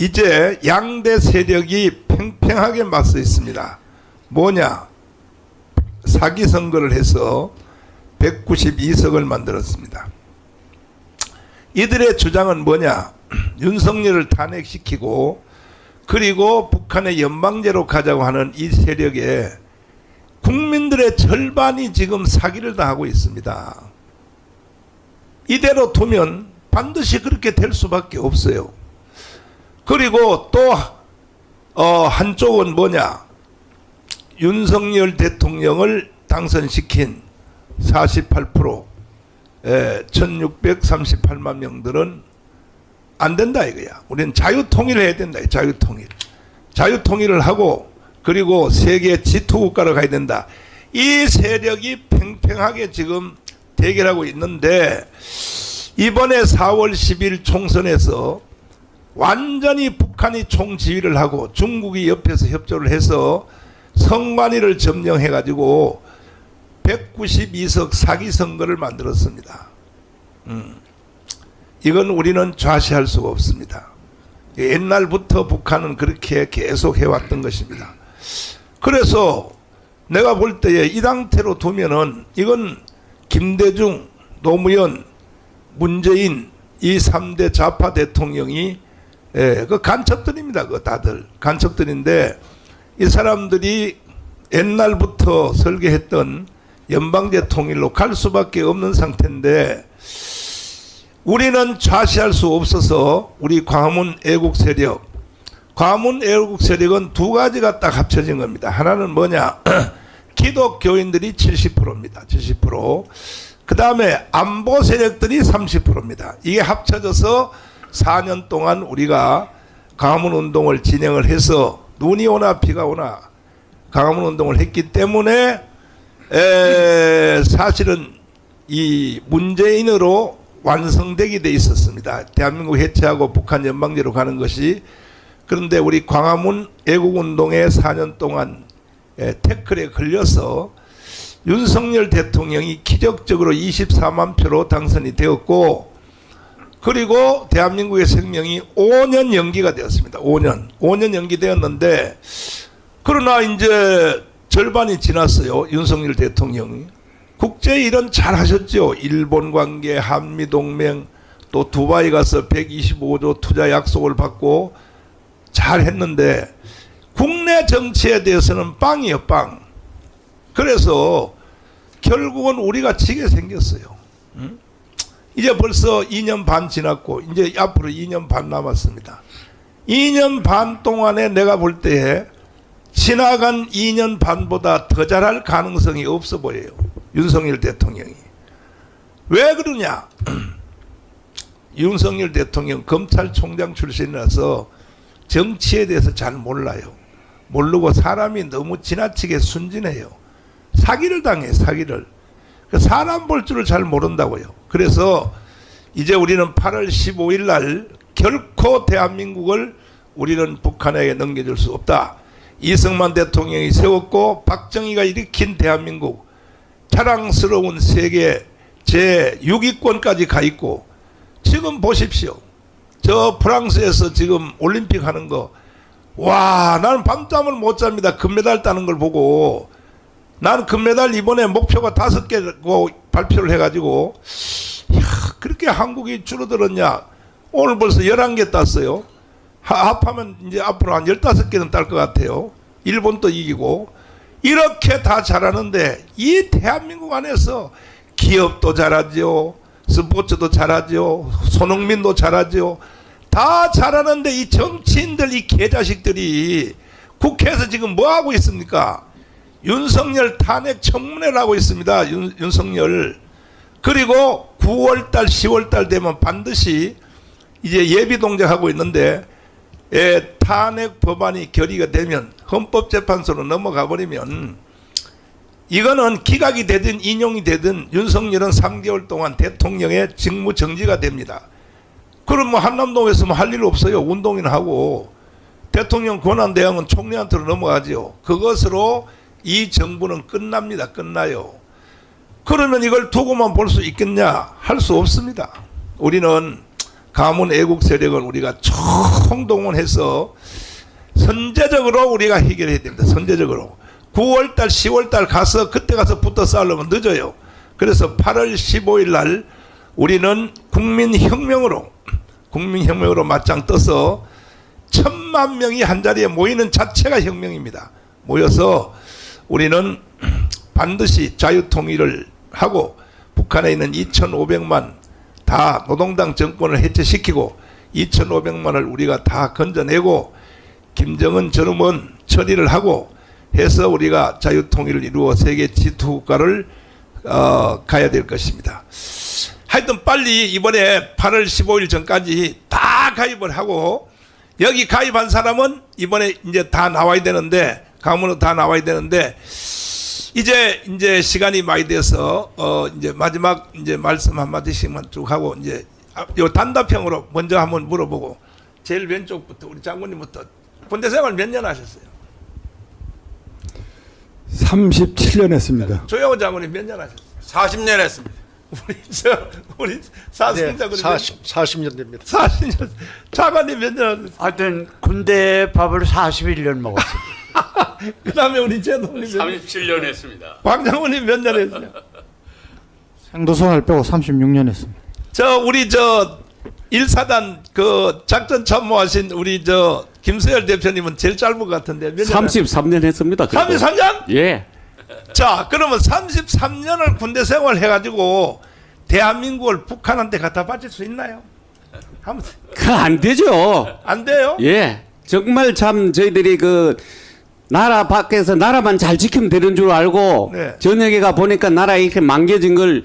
이제 양대 세력이 팽팽하게 맞서 있습니다. 뭐냐? 사기 선거를 해서 192석을 만들었습니다. 이들의 주장은 뭐냐? 윤석열을 탄핵시키고 그리고 북한의 연방제로 가자고 하는 이 세력에 국민들의 절반이 지금 사기를 당하고 있습니다. 이대로 두면 반드시 그렇게 될 수밖에 없어요. 그리고 또 어, 한쪽은 뭐냐? 윤석열 대통령을 당선시킨 48% 예, 1638만 명들은 안 된다 이거야. 우리는 자유통일을 해야 된다. 자유통일. 자유통일을 하고 그리고 세계 G2 국가로 가야 된다. 이 세력이 팽팽하게 지금 대결하고 있는데 이번에 4월 10일 총선에서 완전히 북한이 총지휘를 하고 중국이 옆에서 협조를 해서 성관위를 점령해 가지고 192석 사기 선거를 만들었습니다. 음. 이건 우리는 좌시할 수가 없습니다. 옛날부터 북한은 그렇게 계속 해왔던 것입니다. 그래서 내가 볼 때에 이 상태로 두면은 이건 김대중, 노무현, 문재인 이 3대 좌파 대통령이 예, 그 간첩들입니다. 그 다들 간첩들인데 이 사람들이 옛날부터 설계했던 연방제 통일로 갈 수밖에 없는 상태인데 우리는 좌시할 수 없어서 우리 광화문 애국 세력 광화문 애국 세력은 두 가지가 딱 합쳐진 겁니다. 하나는 뭐냐? 기독교인들이 70%입니다. 70%. 그 다음에 안보 세력들이 30%입니다. 이게 합쳐져서 4년 동안 우리가 광화문 운동을 진행을 해서 눈이 오나 비가 오나 광화문 운동을 했기 때문에 에, 사실은 이 문재인으로 완성되게 돼 있었습니다. 대한민국 해체하고 북한 연방제로 가는 것이 그런데 우리 광화문 애국운동에 4년 동안 에, 태클에 걸려서 윤석열 대통령이 기적적으로 24만 표로 당선이 되었고 그리고 대한민국의 생명이 5년 연기가 되었습니다. 5년. 5년 연기되었는데 그러나 이제 절반이 지났어요. 윤석열 대통령이. 국제 일은 잘 하셨죠. 일본 관계, 한미 동맹, 또 두바이 가서 125조 투자 약속을 받고 잘 했는데 국내 정치에 대해서는 빵이요, 빵. 그래서 결국은 우리가 지게 생겼어요. 응? 이제 벌써 2년 반 지났고 이제 앞으로 2년 반 남았습니다. 2년 반 동안에 내가 볼 때에 지나간 2년 반보다 더 잘할 가능성이 없어 보여요. 윤석열 대통령이. 왜 그러냐? 윤석열 대통령 검찰총장 출신이라서 정치에 대해서 잘 몰라요. 모르고 사람이 너무 지나치게 순진해요. 사기를 당해 사기를. 그 사람 볼 줄을 잘 모른다고요. 그래서 이제 우리는 8월 15일 날 결코 대한민국을 우리는 북한에게 넘겨줄 수 없다. 이승만 대통령이 세웠고 박정희가 일으킨 대한민국 자랑스러운 세계 제6위권까지 가 있고 지금 보십시오. 저 프랑스에서 지금 올림픽 하는 거 와, 나는 밤잠을 못 잡니다. 금메달 따는 걸 보고 나는 금메달 이번에 목표가 다섯 개고 발표를 해가지고 이야, 그렇게 한국이 줄어들었냐? 오늘 벌써 11개 땄어요. 하- 합하면 이제 앞으로 한 15개는 딸 것 같아요. 일본도 이기고. 이렇게 다 잘하는데 이 대한민국 안에서 기업도 잘하죠. 스포츠도 잘하죠. 손흥민도 잘하죠. 다 잘하는데 이 정치인들 이 개자식들이 국회에서 지금 뭐 하고 있습니까? 윤석열 탄핵 청문회를 하고 있습니다. 윤, 윤석열. 그리고 9월달, 10월달 되면 반드시 이제 예비 동작하고 있는데 예, 탄핵 법안이 결의가 되면 헌법재판소로 넘어가 버리면 이거는 기각이 되든 인용이 되든 윤석열은 3개월 동안 대통령의 직무 정지가 됩니다. 그럼 뭐 한남동에서 뭐 할 일 없어요. 운동이나 하고 대통령 권한 대항은 총리한테로 넘어가지요. 그것으로 이 정부는 끝납니다. 끝나요. 그러면 이걸 두고만 볼 수 있겠냐? 할 수 없습니다. 우리는 가문 애국 세력을 우리가 총동원해서 선제적으로 우리가 해결해야 됩니다. 선제적으로. 9월달, 10월달 가서 그때 가서 붙어 싸우려면 늦어요. 그래서 8월 15일 날 우리는 국민혁명으로 국민혁명으로 맞짱 떠서 천만 명이 한 자리에 모이는 자체가 혁명입니다. 모여서 우리는 반드시 자유통일을 하고 북한에 있는 2,500만 다 노동당 정권을 해체시키고 2,500만을 우리가 다 건져내고 김정은 저놈은 처리를 하고 해서 우리가 자유통일을 이루어 세계 지투 국가를 어, 가야 될 것입니다. 하여튼 빨리 이번에 8월 15일 전까지 다 가입을 하고 여기 가입한 사람은 이번에 이제 다 나와야 되는데 가문으로 다 나와야 되는데 이제 이제 시간이 많이 돼서 어 이제 마지막 이제 말씀 한 마디씩만 쭉 하고 이제 아, 요 단답형으로 먼저 한번 물어보고 제일 왼쪽부터 우리 장군님부터 군대 생활 몇 년 하셨어요? 37년 했습니다. 조영호 장군님 몇 년 하셨어요? 40년 했습니다. 우리 저 우리 사승 네, 장군님 40, 40년 됩니다. 40년 장관님 몇 년 하셨어요? 하여튼 군대 밥을 41년 먹었습니다. 그 다음에 우리 제동님 몇 년? 37년 했습니다. 광장군님 몇 년 했어요? 생도선을 빼고 36년 했습니다. 저 우리 저 일사단 그 작전 참모하신 우리 저 김수열 대표님은 제일 짧은 것 같은데 몇 년? 33년 했습니다. 그래도. 33년? 예. 자 그러면 33년을 군대 생활 해가지고 대한민국을 북한한테 갖다 바칠 수 있나요? 한번 그 안 되죠. 안 돼요? 예. 정말 참 저희들이 그 나라 밖에서 나라만 잘 지키면 되는 줄 알고 네. 저녁에 가 보니까 나라 이렇게 망겨진 걸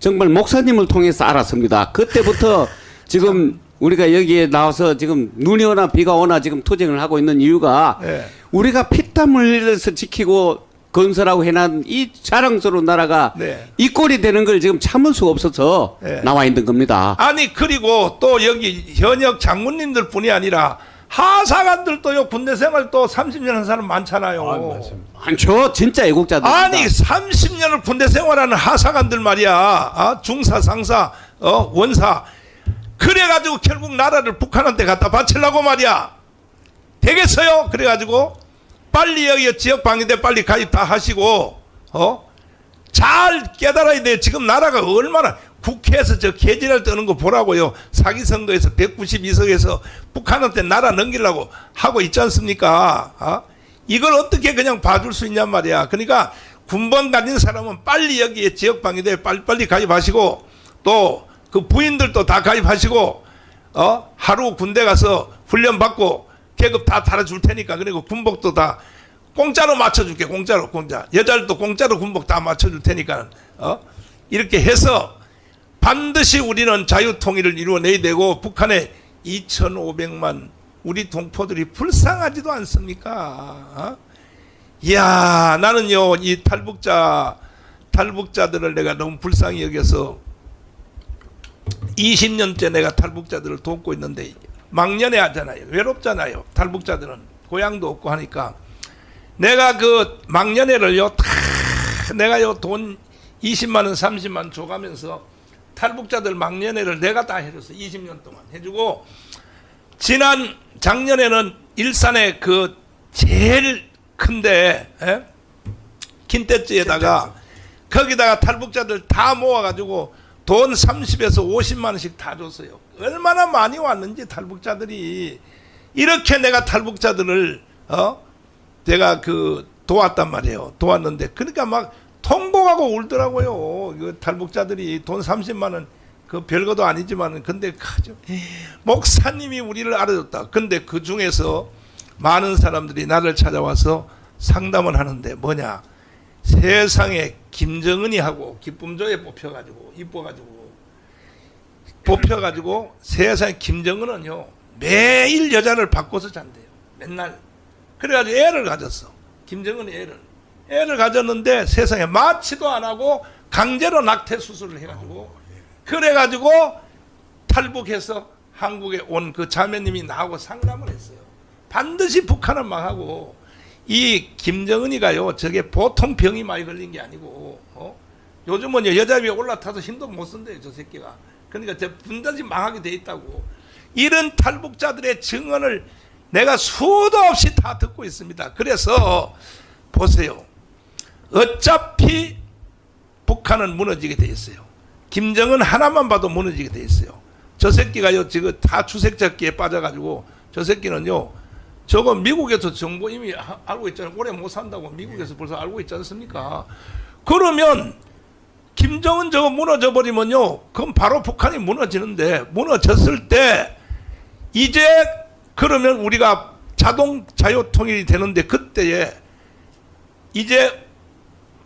정말 목사님을 통해서 알았습니다. 그때부터 지금 우리가 여기에 나와서 지금 눈이 오나 비가 오나 지금 투쟁을 하고 있는 이유가 네. 우리가 피땀 흘려서 지키고 건설하고 해난 이 자랑스러운 나라가 네. 이 꼴이 되는 걸 지금 참을 수가 없어서 네. 나와 있는 겁니다. 아니 그리고 또 여기 현역 장군님들 뿐이 아니라 하사관들도요 군대 생활 또 30년 한 사람 많잖아요. 많죠. 진짜 애국자들. 아니 30년을 군대 생활하는 하사관들 말이야 아, 중사 상사 어, 원사 그래가지고 결국 나라를 북한한테 갖다 바치려고 말이야 되겠어요 그래가지고 빨리 여기 지역 방위대 빨리 가입 다 하시고 어? 잘 깨달아야 돼 지금 나라가 얼마나 국회에서 저 개진을 떠는 거 보라고요. 사기 선거에서 192석에서 북한한테 나라 넘기려고 하고 있지 않습니까? 어? 이걸 어떻게 그냥 봐줄 수 있냔 말이야. 그러니까 군번 가진 사람은 빨리 여기에 지역 방위대에 빨리빨리 가입하시고 또 그 부인들도 다 가입하시고 어? 하루 군대 가서 훈련 받고 계급 다 달아줄 테니까 그리고 군복도 다 공짜로 맞춰줄게 공짜로 공짜. 여자들도 공짜로 군복 다 맞춰줄 테니까 어? 이렇게 해서 반드시 우리는 자유통일을 이루어내야 되고 북한의 2,500만 우리 동포들이 불쌍하지도 않습니까? 어? 이야 나는요 이 탈북자 탈북자들을 내가 너무 불쌍히 여겨서 20년째 내가 탈북자들을 돕고 있는데 막년에 하잖아요 외롭잖아요 탈북자들은 고향도 없고 하니까 내가 그 막년회를요 다 내가요 돈 20만 원 30만 원 줘가면서 탈북자들 막년회를 내가 다 해줬어 20년 동안 해주고 지난 작년에는 일산에 그 제일 큰데 에? 킨테츠에다가 거기다가 탈북자들 다 모아가지고 돈 30에서 50만 원씩 다 줬어요. 얼마나 많이 왔는지 탈북자들이 이렇게 내가 탈북자들을 어 내가 그 도왔단 말이에요. 도왔는데 그러니까 막 통곡하고 울더라고요. 그 탈북자들이 돈 30만 원 그 별거도 아니지만 근데 가죠. 목사님이 우리를 알아줬다. 근데 그 중에서 많은 사람들이 나를 찾아와서 상담을 하는데 뭐냐? 세상에 김정은이 하고 기쁨조에 뽑혀가지고 이뻐가지고 뽑혀가지고 세상에 김정은은요 매일 여자를 바꿔서 잔대요 맨날 그래가지고 애를 가졌어 김정은이 애를 애를 가졌는데 세상에 마취도 안 하고 강제로 낙태 수술을 해가지고 그래가지고 탈북해서 한국에 온 그 자매님이 나하고 상담을 했어요 반드시 북한은 망하고 이 김정은이가요 저게 보통 병이 많이 걸린 게 아니고 어? 요즘은 여자 위에 올라타서 힘도 못 쓴대요 저 새끼가 그러니까 저 분단이 망하게 돼 있다고. 이런 탈북자들의 증언을 내가 수도 없이 다 듣고 있습니다. 그래서 보세요. 어차피 북한은 무너지게 돼 있어요. 김정은 하나만 봐도 무너지게 돼 있어요. 저 새끼가요 지금 다 주색잡기에 빠져가지고 저 새끼는요 저거 미국에서 정보 이미 하- 알고 있잖아요. 오래 못 산다고 미국에서 벌써 알고 있지 않습니까? 그러면 김정은 저거 무너져 버리면요 그럼 바로 북한이 무너지는데 무너졌을 때 이제 그러면 우리가 자동 자유 통일이 되는데 그때에 이제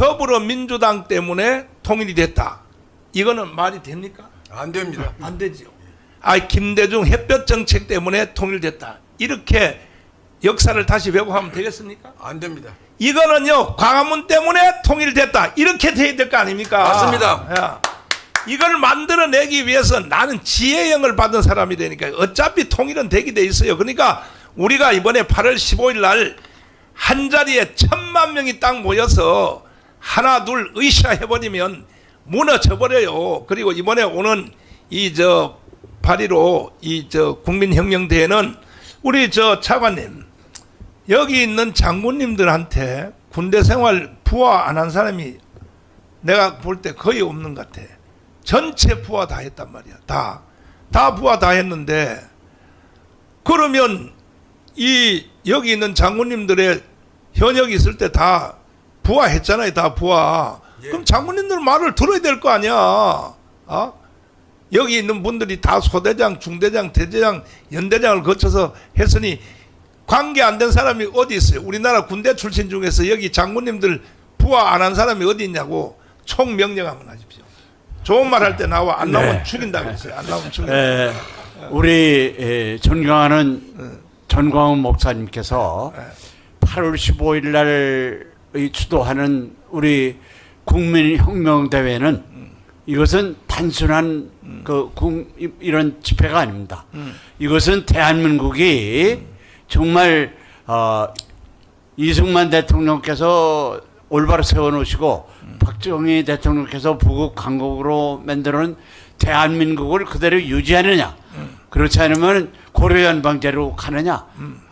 더불어민주당 때문에 통일이 됐다. 이거는 말이 됩니까? 안 됩니다. 안 되지요. 아, 김대중 햇볕 정책 때문에 통일됐다. 이렇게 역사를 다시 왜곡하면 되겠습니까? 안 됩니다. 이거는요, 광화문 때문에 통일됐다. 이렇게 돼야 될 거 아닙니까? 맞습니다. 야, 이걸 만들어내기 위해서 나는 지혜형을 받은 사람이 되니까 어차피 통일은 되게 돼 있어요. 그러니까 우리가 이번에 8월 15일 날 한 자리에 천만 명이 딱 모여서 하나 둘 의시아 해버리면 무너져 버려요. 그리고 이번에 오는 이저8.15이저 국민혁명대회는 우리 저 차관님 여기 있는 장군님들한테 군대 생활 부하 안 한 사람이 내가 볼 때 거의 없는 것 같아. 전체 부하 다 했단 말이야. 다. 다 부하 다 했는데 그러면 이 여기 있는 장군님들의 현역이 있을 때 다 부하 했잖아요. 다 부하. 그럼 장군님들 말을 들어야 될 거 아니야. 어? 여기 있는 분들이 다 소대장, 중대장, 대대장, 연대장을 거쳐서 했으니 관계 안 된 사람이 어디 있어요? 우리나라 군대 출신 중에서 여기 장군님들 부하 안 한 사람이 어디 있냐고 총 명령 한번 하십시오. 좋은 말 할 때 나와 안 나오면 네. 죽인다 그랬어요. 안 나오면 죽인다. 에, 우리 에, 존경하는 전광훈 목사님께서 8월 15일 날의 주도하는 우리 국민혁명대회는 이것은 단순한 그 국- 이- 이런 집회가 아닙니다. 이것은 대한민국이 정말 어, 이승만 대통령께서 올바로 세워놓으시고 박정희 대통령께서 부국 강국으로 만드는 대한민국을 그대로 유지하느냐 그렇지 않으면 고려연방제로 가느냐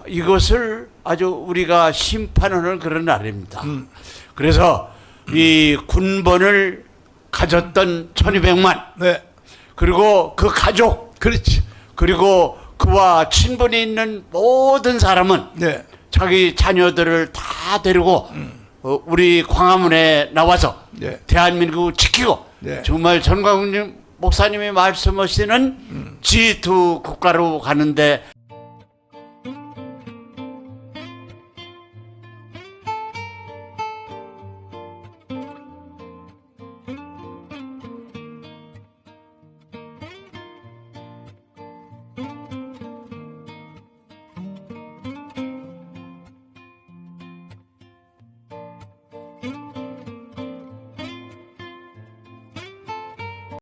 이것을 아주 우리가 심판하는 그런 날입니다. 그래서 이 군번을 가졌던 1200만 네, 그리고 그 가족 그렇지. 그리고 그와 친분이 있는 모든 사람은 네, 자기 자녀들을 다 데리고 어, 우리 광화문에 나와서 네. 대한민국을 지키고 네. 정말 전광훈 목사님이 말씀하시는 G2 국가로 가는데